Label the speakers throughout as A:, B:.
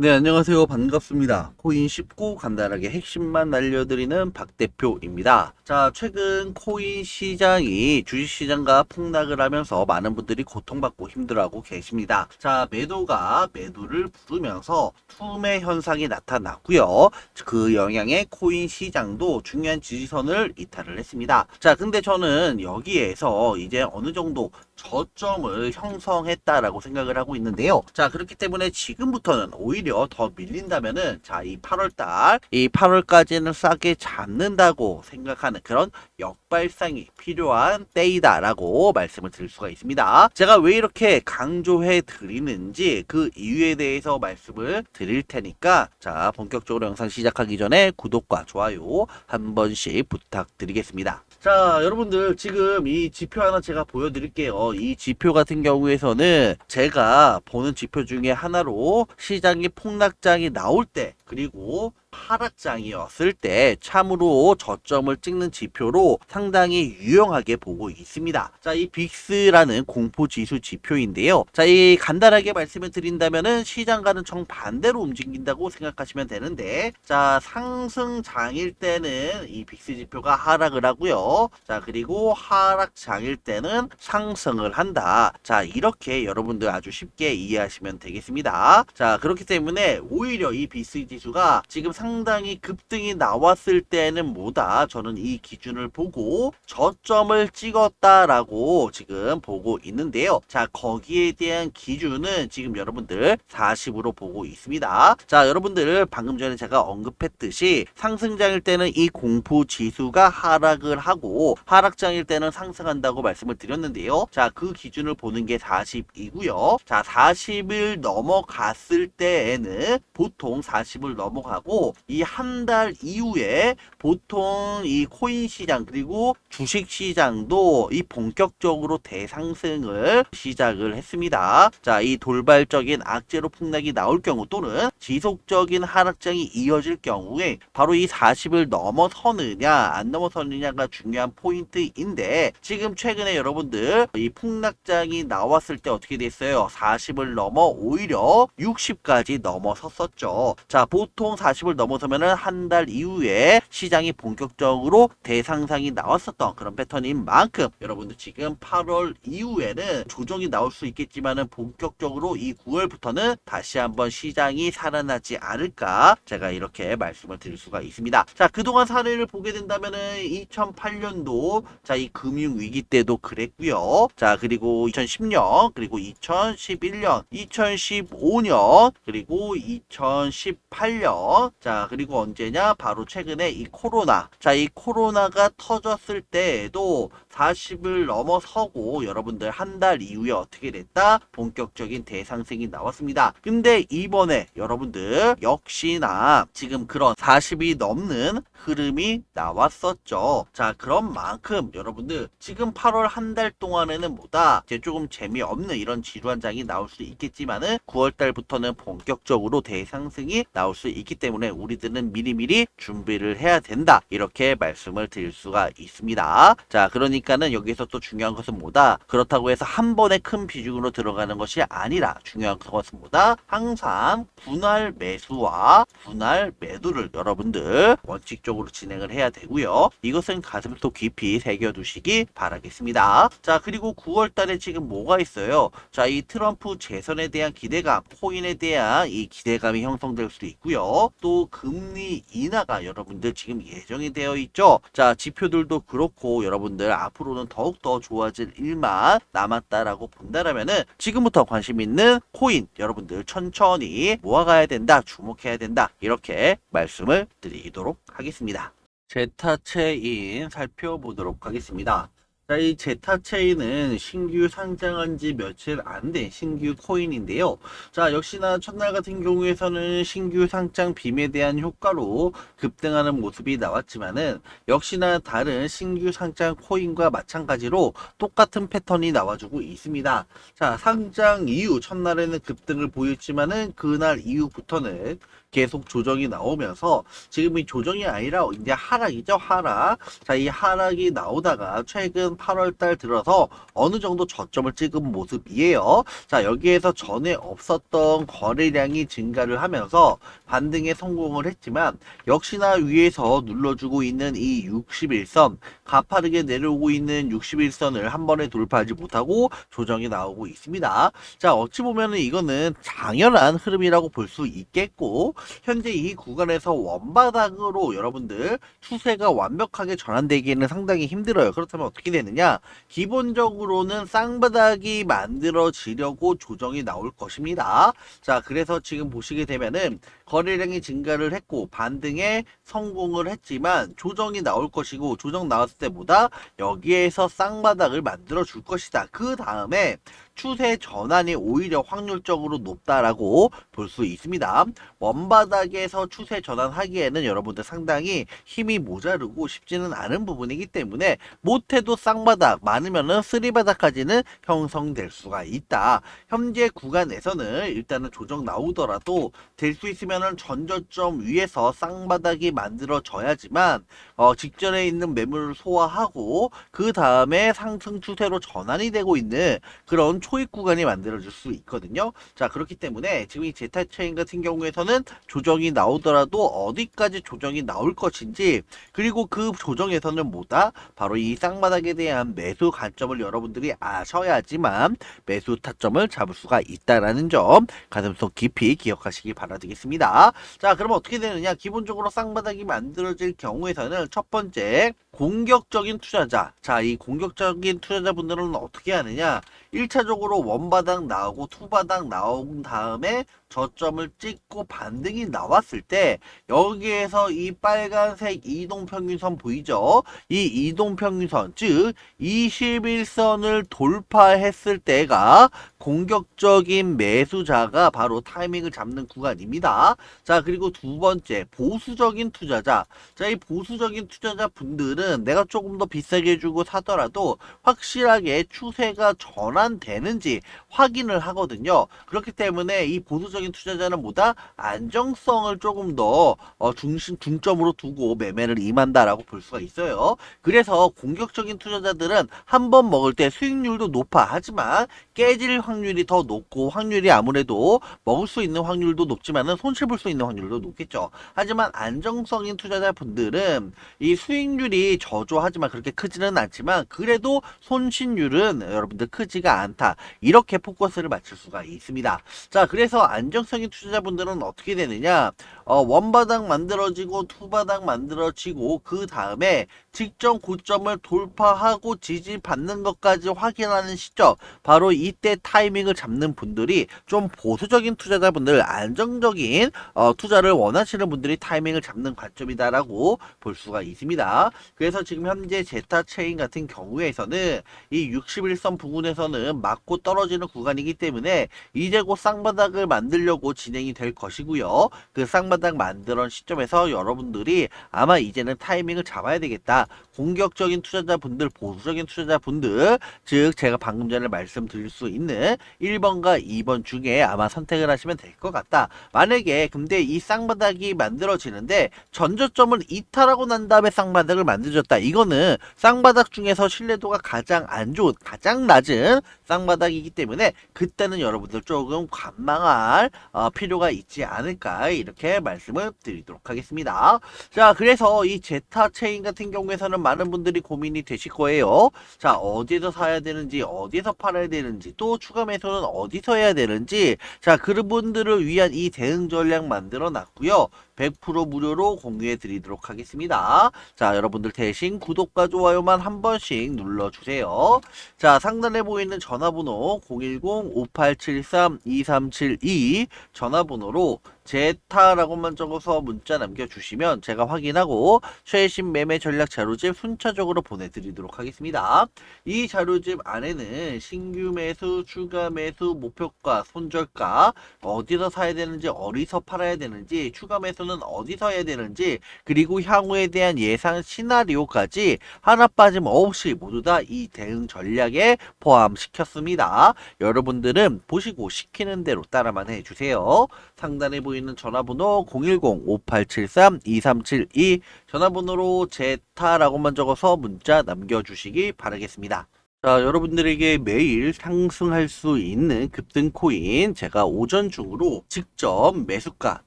A: 네, 안녕하세요. 반갑습니다. 코인 쉽고 간단하게 핵심만 알려드리는 박 대표입니다. 자, 최근 코인 시장이 주식시장과 폭락을 하면서 많은 분들이 고통받고 힘들어하고 계십니다. 자, 매도가 매도를 부르면서 투매 현상이 나타났고요. 그 영향에 코인 시장도 중요한 지지선을 이탈을 했습니다. 자, 근데 저는 여기에서 이제 어느 정도 저점을 형성했다라고 생각을 하고 있는데요. 자, 그렇기 때문에 지금부터는 오히려 더 밀린다면은 자, 이 8월 달, 이 8월까지는 싸게 잡는다고 생각하는 그런 역발상이 필요한 때이다라고 말씀을 드릴 수가 있습니다. 제가 왜 이렇게 강조해 드리는지 그 이유에 대해서 말씀을 드릴 테니까 자, 본격적으로 영상 시작하기 전에 구독과 좋아요 한 번씩 부탁드리겠습니다. 자, 여러분들 지금 이 지표 하나 제가 보여드릴게요. 이 지표 같은 경우에서는 제가 보는 지표 중에 하나로 시장이 폭락장이 나올 때 그리고 하락장이었을 때 참으로 저점을 찍는 지표로 상당히 유용하게 보고 있습니다. 자, 이 빅스라는 공포 지수 지표인데요. 자, 이 간단하게 말씀을 드린다면은 시장과는 정반대로 움직인다고 생각하시면 되는데, 자, 상승장일 때는 이 빅스 지표가 하락을 하고요. 자, 그리고 하락장일 때는 상승을 한다. 자, 이렇게 여러분들 아주 쉽게 이해하시면 되겠습니다. 자, 그렇기 때문에 오히려 이 빅스 지수가 지금 상당히 급등이 나왔을 때는 뭐다? 저는 이 기준을 보고 저점을 찍었다라고 지금 보고 있는데요. 자 거기에 대한 기준은 지금 여러분들 40으로 보고 있습니다. 자 여러분들 방금 전에 제가 언급했듯이 상승장일 때는 이 공포 지수가 하락을 하고 하락장일 때는 상승한다고 말씀을 드렸는데요. 자 그 기준을 보는 게 40이고요. 자 40을 넘어갔을 때에는 보통 40을 넘어가고 이 한 달 이후에 보통 이 코인 시장 그리고 주식 시장도 이 본격적으로 대상승을 시작을 했습니다. 자, 이 돌발적인 악재로 폭락이 나올 경우 또는 지속적인 하락장이 이어질 경우에 바로 이 40을 넘어서느냐 안 넘어서느냐가 중요한 포인트인데 지금 최근에 여러분들 이 폭락장이 나왔을 때 어떻게 됐어요? 40을 넘어 오히려 60까지 넘어섰었죠. 자, 보통 40을 넘어서면은 한 달 이후에 시장이 본격적으로 대상상이 나왔었던 그런 패턴인 만큼 여러분들 지금 8월 이후에는 조정이 나올 수 있겠지만은 본격적으로 이 9월부터는 다시 한번 시장이 살아나지 않을까 제가 이렇게 말씀을 드릴 수가 있습니다. 자, 그동안 사례를 보게 된다면은 2008년도 자, 이 금융 위기 때도 그랬고요. 자, 그리고 2010년, 그리고 2011년, 2015년, 그리고 2018년. 자, 그리고 언제냐? 바로 최근에 이 코로나. 자, 이 코로나가 터졌을 때에도 40을 넘어서고 여러분들 한 달 이후에 어떻게 됐다? 본격적인 대상승이 나왔습니다. 근데 이번에 여러분들 역시나 지금 그런 40이 넘는 흐름이 나왔었죠. 자, 그런 만큼 여러분들 지금 8월 한 달 동안에는 뭐다? 이제 조금 재미없는 이런 지루한 장이 나올 수 있겠지만은 9월 달부터는 본격적으로 대상승이 나올 수 있기 때문에 우리들은 미리미리 준비를 해야 된다. 이렇게 말씀을 드릴 수가 있습니다. 자, 그러니까 는 여기서 또 중요한 것은 뭐다? 그렇다고 해서 한 번에 큰 비중으로 들어가는 것이 아니라 중요한 것은 뭐다? 항상 분할 매수와 분할 매도를 여러분들 원칙적으로 진행을 해야 되고요. 이것은 가슴속 깊이 새겨두시기 바라겠습니다. 자, 그리고 9월 달에 지금 뭐가 있어요? 자, 이 트럼프 재선에 대한 기대감, 코인에 대한 이 기대감이 형성될 수도 있고요. 또 금리 인하가 여러분들 지금 예정이 되어 있죠. 자, 지표들도 그렇고 여러분들 앞으로는 더욱더 좋아질 일만 남았다라고 본다라면은 지금부터 관심 있는 코인 여러분들 천천히 모아가야 된다, 주목해야 된다. 이렇게 말씀을 드리도록 하겠습니다. 제타체인 살펴보도록 하겠습니다. 자, 이 제타체인은 신규 상장한 지 며칠 안 된 신규 코인인데요. 자, 역시나 첫날 같은 경우에서는 신규 상장 빔에 대한 효과로 급등하는 모습이 나왔지만은 역시나 다른 신규 상장 코인과 마찬가지로 똑같은 패턴이 나와주고 있습니다. 자, 상장 이후 첫날에는 급등을 보였지만은 그날 이후부터는 계속 조정이 나오면서 지금 이 조정이 아니라 이제 하락이죠, 하락. 자, 이 하락이 나오다가 최근 8월달 들어서 어느 정도 저점을 찍은 모습이에요. 자, 여기에서 전에 없었던 거래량이 증가를 하면서 반등에 성공을 했지만 역시나 위에서 눌러주고 있는 이 61선 가파르게 내려오고 있는 61선을 한 번에 돌파하지 못하고 조정이 나오고 있습니다. 자, 어찌 보면은 이거는 당연한 흐름이라고 볼 수 있겠고 현재 이 구간에서 원바닥으로 여러분들 추세가 완벽하게 전환되기에는 상당히 힘들어요. 그렇다면 어떻게 되 느냐? 기본적으로는 쌍바닥이 만들어지려고 조정이 나올 것입니다. 자, 그래서 지금 보시게 되면은 거래량이 증가를 했고 반등에 성공을 했지만 조정이 나올 것이고 조정 나왔을 때보다 여기에서 쌍바닥을 만들어 줄 것이다. 그 다음에 추세 전환이 오히려 확률적으로 높다라고 볼 수 있습니다. 원바닥에서 추세 전환하기에는 여러분들 상당히 힘이 모자르고 쉽지는 않은 부분이기 때문에 못해도 쌍바닥 많으면은 쓰리바닥까지는 형성될 수가 있다. 현재 구간에서는 일단은 조정 나오더라도 될 수 있으면은 전저점 위에서 쌍바닥이 만들어져야지만 어, 직전에 있는 매물을 소화하고 그 다음에 상승 추세로 전환이 되고 있는 그런 초입 구간이 만들어질 수 있거든요. 자 그렇기 때문에 지금 이 제타 체인 같은 경우에서는 조정이 나오더라도 어디까지 조정이 나올 것인지 그리고 그 조정에서는 뭐다 바로 이 쌍바닥에 대한 매수 관점을 여러분들이 아셔야지만 매수 타점을 잡을 수가 있다라는 점 가슴속 깊이 기억하시기 바라겠습니다. 자 그러면 어떻게 되느냐 기본적으로 쌍바닥이 만들어질 경우에서는 첫 번째 공격적인 투자자 자 이 공격적인 투자자분들은 어떻게 하느냐 1차적으로 원바닥 나오고 투바닥 나온 다음에 저점을 찍고 반등이 나왔을 때 여기에서 이 빨간색 이동평균선 보이죠? 이 이동평균선 즉 21선을 돌파했을 때가 공격적인 매수자가 바로 타이밍을 잡는 구간입니다. 자 그리고 두 번째 보수적인 투자자 자 이 보수적인 투자자 분들은 내가 조금 더 비싸게 주고 사더라도 확실하게 추세가 전환되는지 확인을 하거든요. 그렇기 때문에 이 보수적인 투자자는 뭐다 안정성을 조금 더 어, 중심 중점으로 두고 매매를 임한다라고 볼 수가 있어요. 그래서 공격적인 투자자들은 한 번 먹을 때 수익률도 높아 하지만 깨질 확률 이 더 높고 확률이 아무래도 먹을 수 있는 확률도 높지만은 손실 볼 수 있는 확률도 높겠죠. 하지만 안정성인 투자자분들은 이 수익률이 저조하지만 그렇게 크지는 않지만 그래도 손실률은 여러분들 크지가 않다. 이렇게 포커스를 맞출 수가 있습니다. 자, 그래서 안정성인 투자자분들은 어떻게 되느냐? 어, 원바닥 만들어지고 투바닥 만들어지고 그 다음에 직전 고점을 돌파하고 지지받는 것까지 확인하는 시점 바로 이때 타이밍을 잡는 분들이 좀 보수적인 투자자분들 안정적인 어, 투자를 원하시는 분들이 타이밍을 잡는 관점이다라고 볼 수가 있습니다. 그래서 지금 현재 제타 체인 같은 경우에서는 이 61선 부근에서는 맞고 떨어지는 구간이기 때문에 이제 곧 쌍바닥을 만들려고 진행이 될 것이고요. 그 쌍바닥 만들어 시점에서 여러분들이 아마 이제는 타이밍을 잡아야 되겠다. 공격적인 투자자분들, 보수적인 투자자분들, 즉 제가 방금 전에 말씀드릴 수 있는 1번과 2번 중에 아마 선택을 하시면 될 것 같다. 만약에 근데 이 쌍바닥이 만들어지는데 전저점을 이탈하고 난 다음에 쌍바닥을 만들어졌다. 이거는 쌍바닥 중에서 신뢰도가 가장 안 좋은, 가장 낮은 쌍바닥이기 때문에 그때는 여러분들 조금 관망할 어, 필요가 있지 않을까 이렇게 말씀을 드리도록 하겠습니다. 자, 그래서 이 제타 체인 같은 경우에서는 많은 분들이 고민이 되실 거예요. 자, 어디서 사야 되는지, 어디서 팔아야 되는지, 또 추가 매수는 어디서 해야 되는지, 자, 그분들을 위한 이 대응 전략 만들어 놨고요. 100% 무료로 공유해 드리도록 하겠습니다. 자, 여러분들 대신 구독과 좋아요만 한 번씩 눌러주세요. 자, 상단에 보이는 전화번호 010-5873-2372 전화번호로 제타라고만 적어서 문자 남겨주시면 제가 확인하고 최신 매매 전략 자료집 순차적으로 보내드리도록 하겠습니다. 이 자료집 안에는 신규 매수, 추가 매수, 목표가, 손절가, 어디서 사야 되는지, 어디서 팔아야 되는지, 추가 매수는 어디서 해야 되는지, 그리고 향후에 대한 예상 시나리오까지 하나 빠짐없이 모두 다 이 대응 전략에 포함시켰습니다. 여러분들은 보시고 시키는 대로 따라만 해주세요. 상단에 보이는 전화번호 010-5873-2372 전화번호로 제타라고만 적어서 문자 남겨주시기 바라겠습니다. 자, 여러분들에게 매일 상승할 수 있는 급등 코인 제가 오전 중으로 직접 매수가,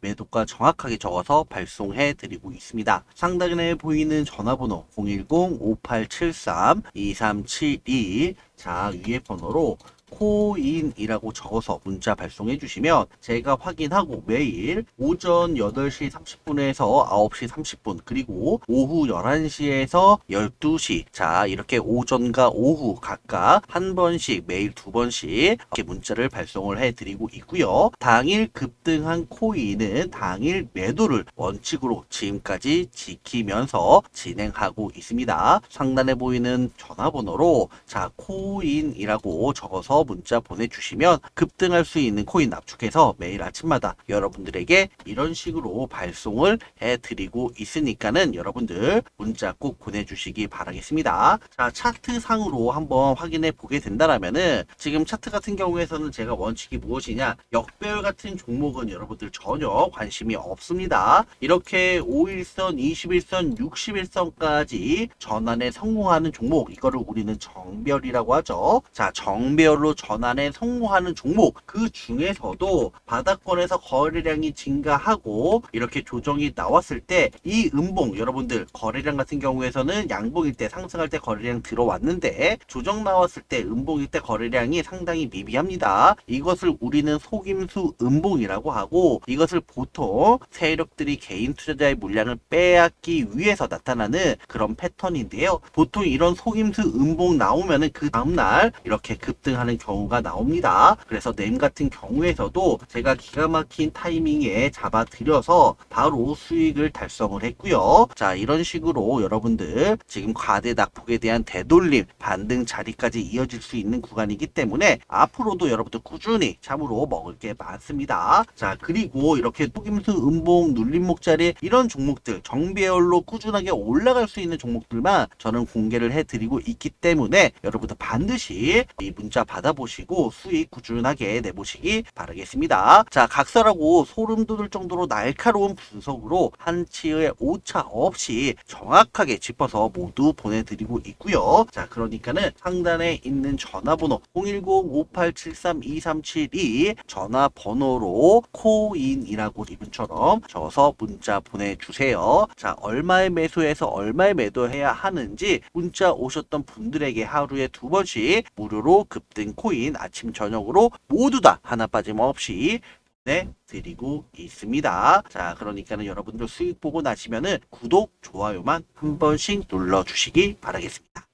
A: 매도가 정확하게 적어서 발송해 드리고 있습니다. 상단에 보이는 전화번호 010-5873-2372 자, 위에 번호로 코인이라고 적어서 문자 발송해 주시면 제가 확인하고 매일 오전 8시 30분에서 9시 30분 그리고 오후 11시에서 12시 자 이렇게 오전과 오후 각각 한 번씩 매일 두 번씩 이렇게 문자를 발송을 해 드리고 있고요. 당일 급등한 코인은 당일 매도를 원칙으로 지금까지 지키면서 진행하고 있습니다. 상단에 보이는 전화번호로 자 코인이라고 적어서 문자 보내주시면 급등할 수 있는 코인 납축해서 매일 아침마다 여러분들에게 이런 식으로 발송을 해드리고 있으니까는 여러분들 문자 꼭 보내주시기 바라겠습니다. 자 차트 상으로 한번 확인해 보게 된다라면은 지금 차트 같은 경우에서는 제가 원칙이 무엇이냐 역배열 같은 종목은 여러분들 전혀 관심이 없습니다. 이렇게 5일선, 21선, 61선까지 전환에 성공하는 종목 이거를 우리는 정별이라고 하죠. 자 정별로 전환에 성공하는 종목 그 중에서도 바닥권에서 거래량이 증가하고 이렇게 조정이 나왔을 때 이 음봉 여러분들 거래량 같은 경우에서는 양봉일 때 상승할 때 거래량 들어왔는데 조정 나왔을 때 음봉일 때 거래량이 상당히 미비합니다. 이것을 우리는 속임수 음봉이라고 하고 이것을 보통 세력들이 개인 투자자의 물량을 빼앗기 위해서 나타나는 그런 패턴인데요. 보통 이런 속임수 음봉 나오면은 그 다음날 이렇게 급등하는 경우가 나옵니다. 그래서 램 같은 경우에서도 제가 기가 막힌 타이밍에 잡아들여서 바로 수익을 달성을 했고요. 자 이런 식으로 여러분들 지금 과대 낙폭에 대한 되돌림 반등 자리까지 이어질 수 있는 구간이기 때문에 앞으로도 여러분들 꾸준히 참으로 먹을 게 많습니다. 자 그리고 이렇게 속임수 음봉 눌림목 자리 이런 종목들 정배열로 꾸준하게 올라갈 수 있는 종목들만 저는 공개를 해드리고 있기 때문에 여러분들 반드시 이 문자 받아 보시고 수익 꾸준하게 내보시기 바라겠습니다. 자 각설하고 소름 돋을 정도로 날카로운 분석으로 한치의 오차 없이 정확하게 짚어서 모두 보내드리고 있고요. 자 그러니까는 상단에 있는 전화번호 010-5873-2372 전화번호로 코인이라고 이분처럼 적어서 문자 보내주세요. 자 얼마에 매수해서 얼마에 매도해야 하는지 문자 오셨던 분들에게 하루에 두 번씩 무료로 급등 코인 아침 저녁으로 모두 다 하나 빠짐없이 네, 드리고 있습니다. 자, 그러니까는 여러분들 수익 보고 나시면은 구독, 좋아요만 한 번씩 눌러주시기 바라겠습니다.